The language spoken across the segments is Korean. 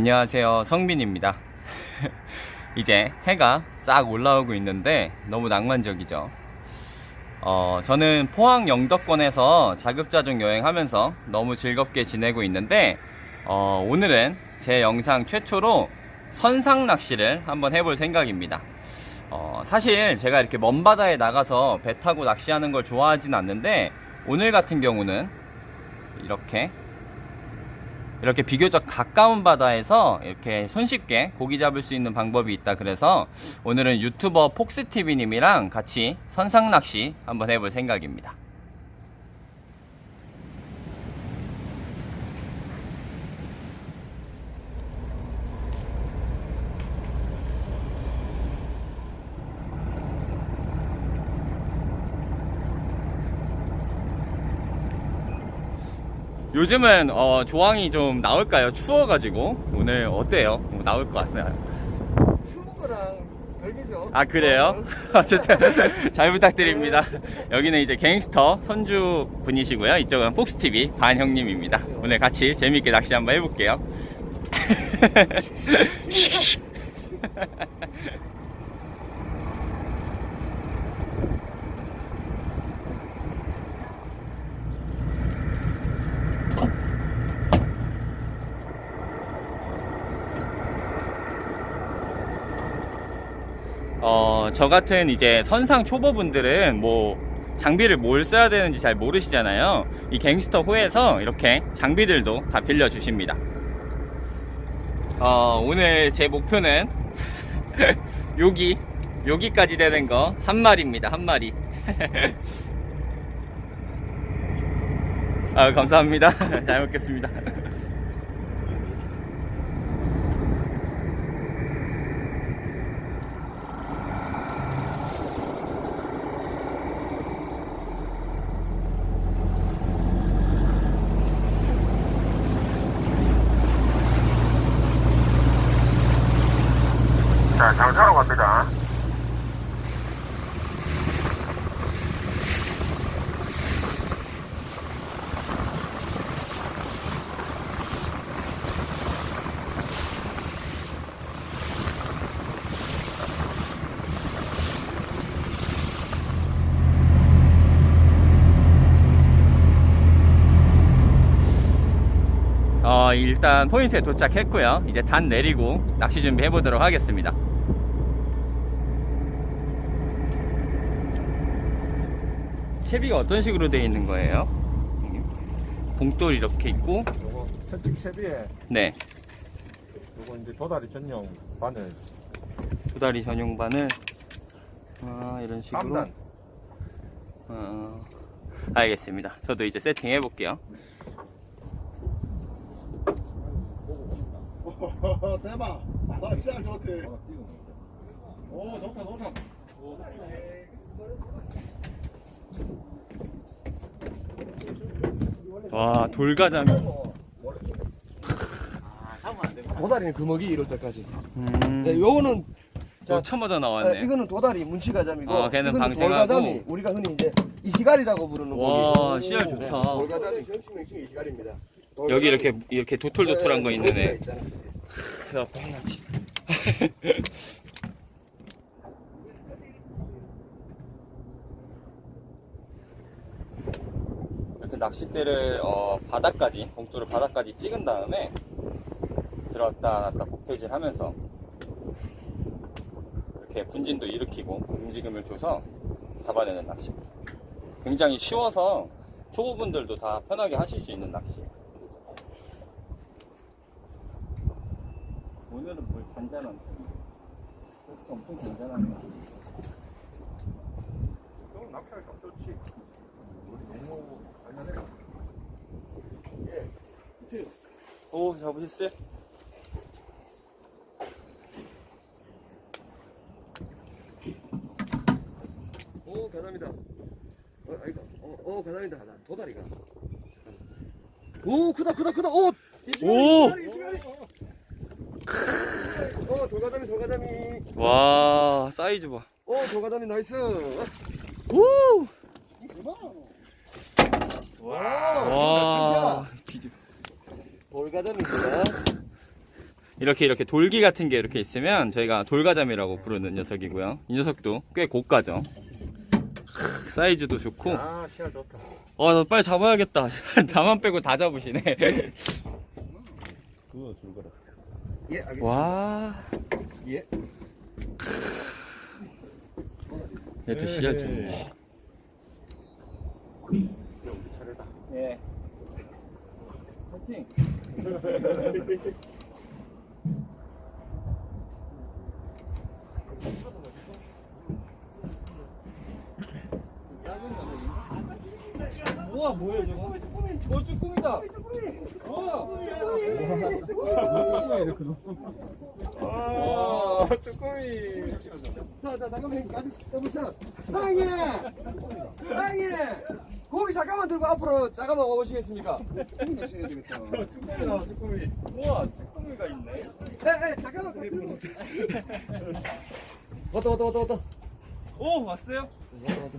안녕하세요. 성민입니다. 이제 해가 싹 올라오고 있는데 너무 낭만적이죠. 어, 저는 포항 영덕권에서 자급자족 여행하면서 너무 즐겁게 지내고 있는데, 어, 오늘은 제 영상 최초로 선상 낚시를 한번 해볼 생각입니다. 어, 사실 제가 이렇게 먼 바다에 나가서 배 타고 낚시하는 걸 좋아하진 않는데, 오늘 같은 경우는 이렇게 이렇게 비교적 가까운 바다에서 이렇게 손쉽게 고기 잡을 수 있는 방법이 있다 그래서 오늘은 유튜버 폭스TV님이랑 같이 선상 낚시 한번 해볼 생각입니다. 요즘은 어, 조항이 좀 나올까요? 추워가지고 오늘 어때요? 뭐 나올 것 같나요? 추운 거랑 별개죠. 아 그래요? 어쨌든 잘 부탁드립니다. 여기는 이제 갱스터 선주 분이시고요. 이쪽은 폭스TV 반 형님입니다. 오늘 같이 재밌게 낚시 한번 해볼게요. 어, 저 같은 이제 선상 초보분들은 뭐 장비를 뭘 써야 되는지 잘 모르시잖아요. 이 갱스터 호에서 이렇게 장비들도 다 빌려 주십니다. 어, 오늘 제 목표는 여기, 여기까지 되는 거 한 마리입니다. 한 마리. 아, 감사합니다. 잘 먹겠습니다. 자, 장사로 갑니다. 어, 일단 포인트에 도착했고요. 이제 단 내리고 낚시 준비 해 보도록 하겠습니다. 채비가 어떤 식으로 되어 있는 거예요? 봉돌 이렇게 있고, 요거 천칭 채비에 네, 요거 이제 도다리 전용 바늘 도다리 전용 바늘, 아, 이런 식으로. 3단. 어, 알겠습니다. 저도 이제 세팅 해 볼게요. 대박. 아, 시작 좋대. 오 좋다 좋다 와, 돌가자미. 도다리는 금어기 이럴 때까지. 음, 네, 요거는 자, 놓자마자 에, 나왔네. 이거는 도다리 문치가자미고 어, 걔는 이거는 방생하고. 돌가자미. 우리가 흔히 이제 이시갈이라고 부르는 와, 고기. 씨알 좋다. 네, 돌가자미 전치명칭 이시갈입니다. 여기 이렇게, 이렇게 도톨도톨한 거 있는 애. 있잖아. 야, 빼야지. 이렇게 낚싯대를 어, 바닥까지, 봉돌을 바닥까지 찍은 다음에 들어왔다 놨다 복퇴질 하면서 이렇게 분진도 일으키고 움직임을 줘서 잡아내는 낚시입니다. 굉장히 쉬워서 초보분들도 다 편하게 하실 수 있는 낚시예요. 오늘은 뭘 잔잔한 엄청 잔잔한 거. 형 낚시할 감 좋지. 우리 너무 얼마나 오, 잡으셨어요? 오, 가자미다. 어, 아이가. 어, 어, 가자미다. 도다리가. 오, 크다, 크다, 크다. 오! 오! 어, 돌가자미, 돌가자미. 와, 사이즈 봐. 오, 돌가자미 나이스. 오! 와, 와, 뒤집. 돌가자미입니다. 이렇게 이렇게 돌기 같은 게 이렇게 있으면 저희가 돌가잠이라고 부르는 녀석이고요. 이 녀석도 꽤 고가죠. 크, 사이즈도 좋고. 아 씨알 좋다 어, 나 빨리 잡아야겠다. 나만 빼고 다 잡으시네. 그거 줄 거라 예, 알겠습니다. 와. 예. 얘도 씨알 좋네. 우리 차례다 예. 파이팅. 뭐야 뭐야 저거? 어 쭈꾸미다. 아 쭈꾸미 자, 자, 잠깐만, 아저씨, 더블샷. 사장님! 사장님! 고기 잠깐만 들고 앞으로 잠깐만 와보시겠습니까? 되겠다. 쭈꾸미다 쭈꾸미 우와 쭈꾸미가 있네. 에, 에, 잠깐만, 들고. 왔다, 왔다, 왔다, 왔다. 오 왔어요? 왔다, 왔다.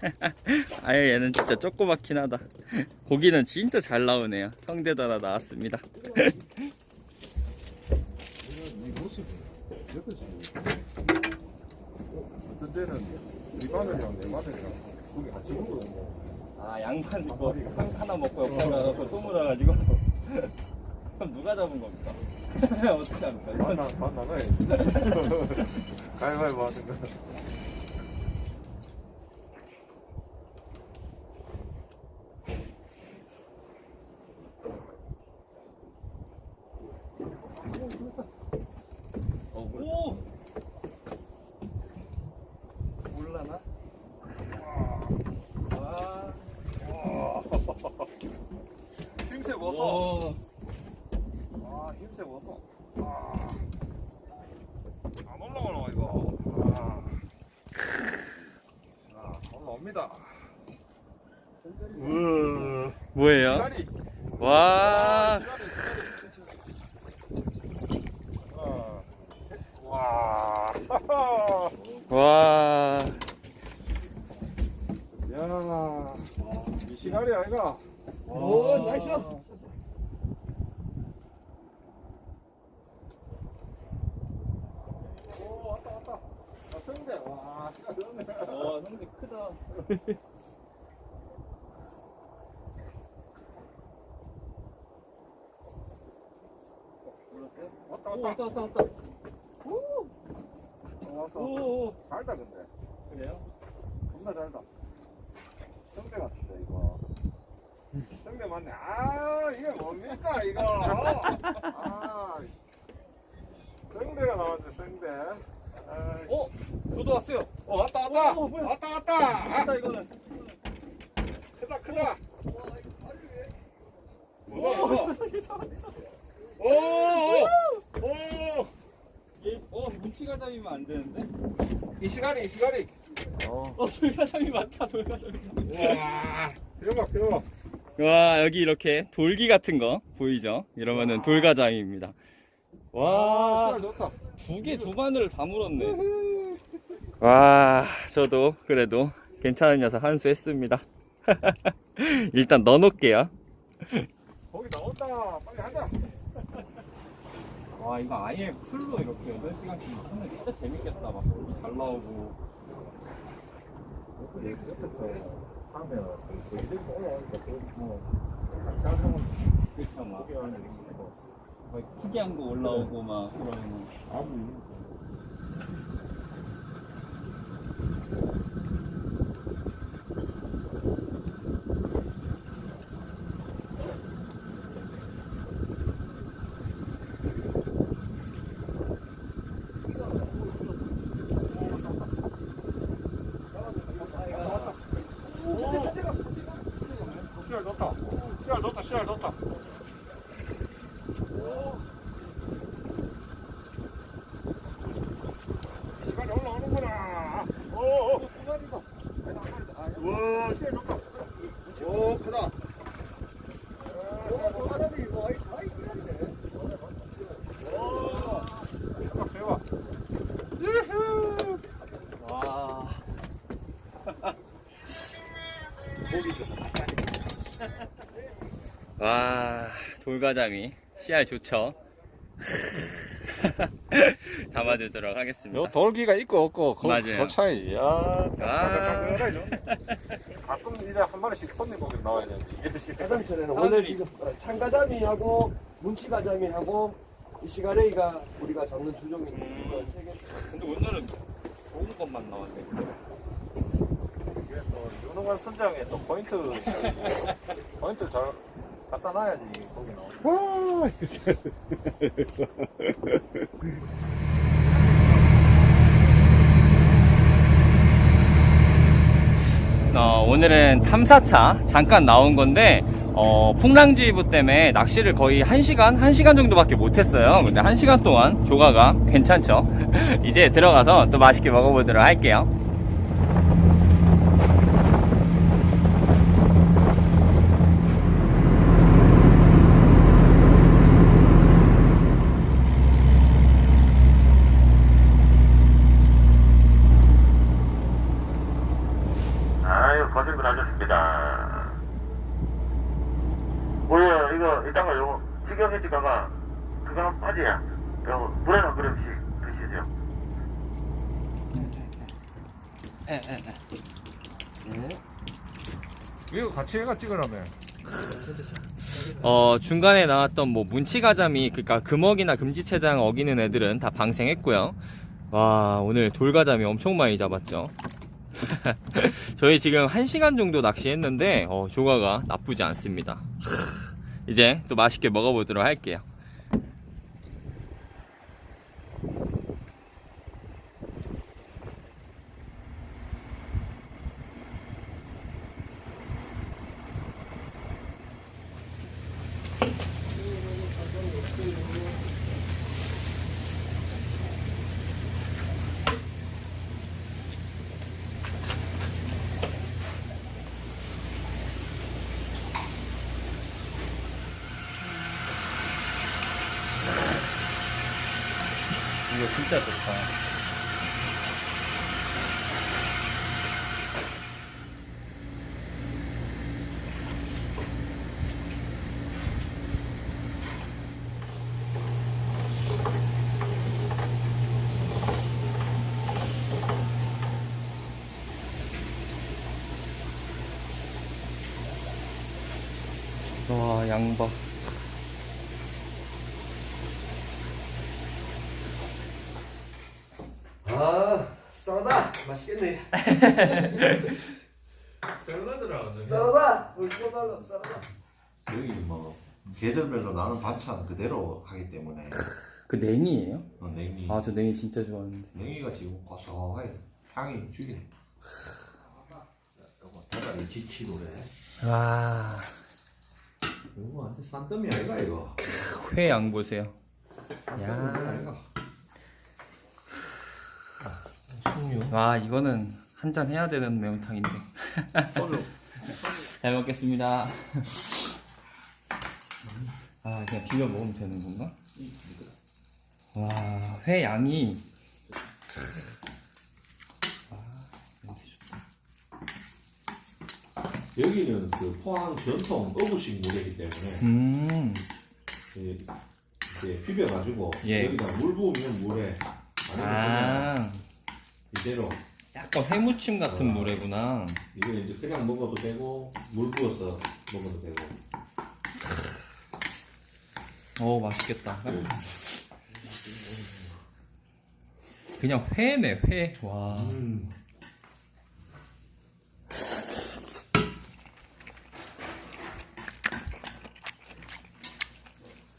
아유 얘는 진짜 조그맣긴 하다. 고기는 진짜 잘 나오네요. 성대도 하나 나왔습니다. 어떤 때는 네 마늘이랑 내 마늘이랑 고기 같이 먹거든요 아 양반 이거 한 하나 먹고 옆에 넣고 또 묻어가지고 그럼 누가 잡은 겁니까? 어떻게 합니까? 반, 이건 나, 반 나가야지 가위바위보 하든가 오! 몰라나? 와. 힘세 오. 아 힘세 벗어 아. 안 올라오나 이거 아. 자 올라옵니다 우와 뭐예요? 와. 하나 셋. 와 와. 야, 이 시간이 아이가. 오, 나이스. 오, 왔다, 왔다. 아, 성대. 와, 시간 좋네. 와, 성대 크다. 왔다, 오, 왔다. 왔다, 왔다, 왔다. 오, 왔어. 오, 오. 잘다, 근데. 그래요? 겁나 잘다. 성대 같은데, 이거. 성대 맞네. 아, 이게 뭡니까, 이거. 아, 성대가 나왔네, 성대. 아, 어? 저도 왔어요. 어, 왔다, 왔다. 오, 뭐야? 왔다, 왔다. 아, 크다, 이거는. 크다, 크다. 오, 뭐가, 오, 오, 오. 얘, 어, 문치가자미면 안 되는데? 이 시간이, 이 시간이. 어, 돌가자미 맞다, 돌가자미. 와, 대박, 대박. 와, 여기 이렇게 돌기 같은 거 보이죠? 이러면은 돌가자미입니다. 와, 시간 좋다. 두 개 두 바늘을 다 물었네. 와, 저도 그래도 괜찮은 녀석 한 수 했습니다. 일단 넣어놓을게요. 거기 나온다. 빨리 하자. 와, 이거 아예 풀로 이렇게 8시간씩 하면 진짜 재밌겠다. 막잘 나오고. 하면 저희들 올라오니까 뭐 같이 하면 그쵸, 막. 거기 안에 있고 막 특이한 거 올라오고 막 그러면은. 아무 좋다. 씨알 좋다. 시간이 올라오는구나. 오, 오. 와, 씨알 좋다. 오, 크다. 대박, 대박. 와. 와, 돌가자미. 씨알 좋죠. 담아두도록 하겠습니다. 요 돌기가 있고 없고 그, 맞아요. 그 차이. 야, 아. 가끔 이래 한 마리씩 손님 오게 나와야 되는데 이게 지금 가자미천에는 원래 지금 어, 참가자미하고 문치가자미하고 이 시가레이가 우리가 잡는 주종이 음. 세 개. 근데 오늘은 좋은 것만 나왔네. 이게 또 유능한 선장에 또 포인트 포인트 잘 갖다 놔야지 거기 나오지. 와 어, 오늘은 탐사차 잠깐 나온 건데 어, 풍랑주의보 때문에 낚시를 거의 1시간, 1시간 정도밖에 못했어요. 근데 1시간 동안 조가가 괜찮죠. 이제 들어가서 또 맛있게 먹어보도록 할게요. 아유, 고생들 하셨습니다. 뭐야, 이거, 이따가 요거, 식용해지다가, 그거 한 빠지야. 요, 물에 한 그릇씩 드시죠. 이거 같이 해가 찍으라며. 어, 중간에 나왔던 뭐 문치가자미, 그니까 금어기나 금지체장 어기는 애들은 다 방생했고요. 와, 오늘 돌가자미 엄청 많이 잡았죠. 저희 지금 1시간 정도 낚시했는데, 어, 조가가 나쁘지 않습니다. 이제 또 맛있게 먹어보도록 할게요. 진짜 좋다. 와, 양봐. 아 썰어다 맛있겠네. 샐러드라. 썰어다 우리 표발로 썰어다. 여기 뭐 계절별로 나는 반찬 그대로 하기 때문에 그 냉이에요? 어, 냉이 아, 저 냉이 진짜 좋아하는데. 냉이가 지금 고소하게 향이 죽이네. 요거 대가리 지치 노래. 와, 이거 완전 산더미 아이가 이거. 회 양 보세요. 야. 아이가. 숙류. 와, 이거는 한 잔 해야 되는 매운탕인데. 소주. 잘 먹겠습니다. 아, 그냥 비벼 먹으면 되는 건가? 와, 회 양이. 여기는 그 포항 전통 어부식 물이기 때문에 음, 이- 이제 비벼가지고 예. 여기다 물 부으면 물에 아, 이대로 약간 회무침 같은 물회구나. 이거 이제 그냥 먹어도 되고 물 부어서 먹어도 되고. 어, 맛있겠다. 그냥 회네, 회. 와. 음.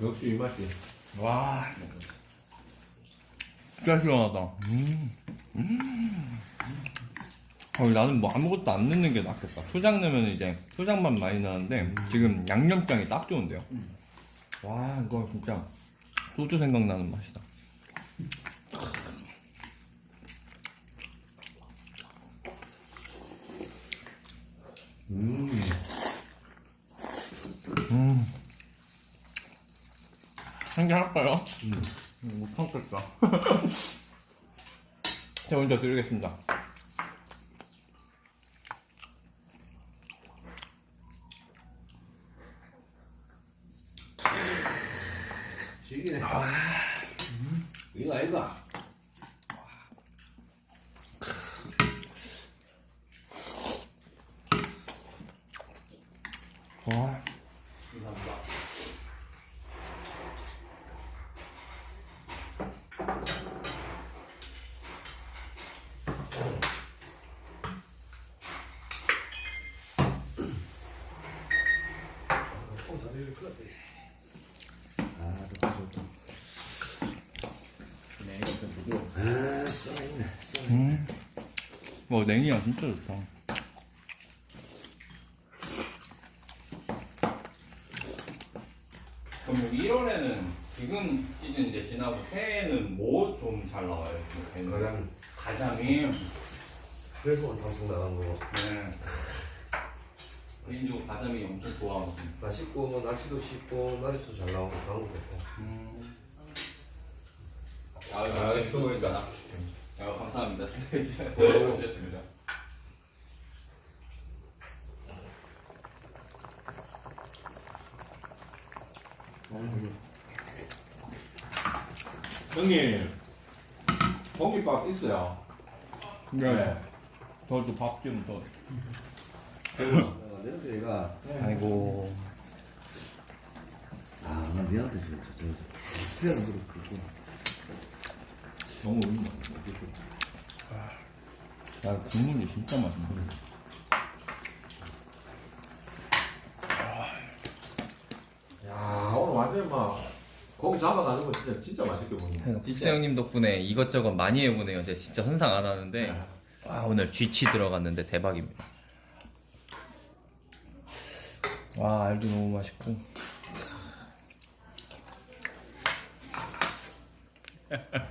역시 이 맛이 와. 진짜 시원하다. 음. 음. 어, 나는 뭐 아무것도 안 넣는 게 낫겠다. 초장 넣으면 이제 초장만 많이 나는데 지금 양념장이 딱 좋은데요. 와, 이거 진짜 소주 생각나는 맛이다. 음. 한개 할까요? 음. 못 참겠다. 제가 먼저 드리겠습니다. 이거 아이가 와. 음. 와 냉이야 진짜 좋다. 그럼 여기 1월에는 지금 시즌 이제 지나고 새해에는 뭐 좀 잘 나와요? 그 가장 가장이 그래서 방송 나간 거 네. 개인적으로 가자미 엄청 좋아하거든요. 맛있고 날씨도 쉽고 날씨도 잘 나오고 좋은 거 좋고 음. 아, 아, 나. 아, 감사합니다. 고맙습니다. 형님 고기밥 있어요? 네. 저도 밥좀 더. 내가 얘가 아이고. 아나 미안한데 진짜 저 수야는 그렇고 너무 의미 야, 국물이 진짜 맛있네. 야 오늘 완전 막 고기 잡아가지고 진짜 진짜 맛있게 먹네 국세 형님 덕분에 이것저것 많이 해보네요. 제가 진짜 혼상 안 하는데. 와, 오늘 쥐치 들어갔는데 대박입니다. 와, 알도 너무 맛있고.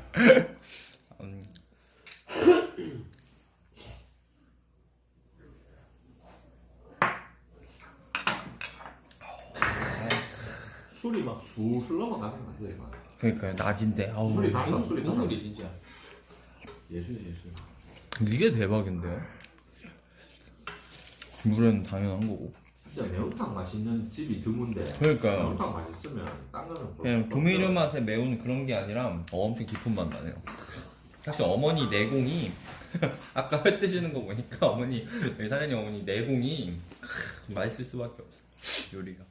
술이 막 술술 넘어가는 맛이야 이거 그러니까요, 낮인데. 아우, 술이 달다 술이 달다 국물이 진짜 예술이 예술 이게 대박인데요? 물은 당연한 거고. 진짜 매운탕 맛있는 집이 드문데 그러니까요. 매운탕 맛있으면 딴 거는 뭐- 그냥 조미료 맛에 매운 그런 게 아니라 어, 엄청 깊은 맛 나네요. 사실 어머니 내공이 아까 회 뜨시는 거 보니까 어머니 여기 사장님 어머니 내공이 크, 맛있을 수밖에 없어 요리가.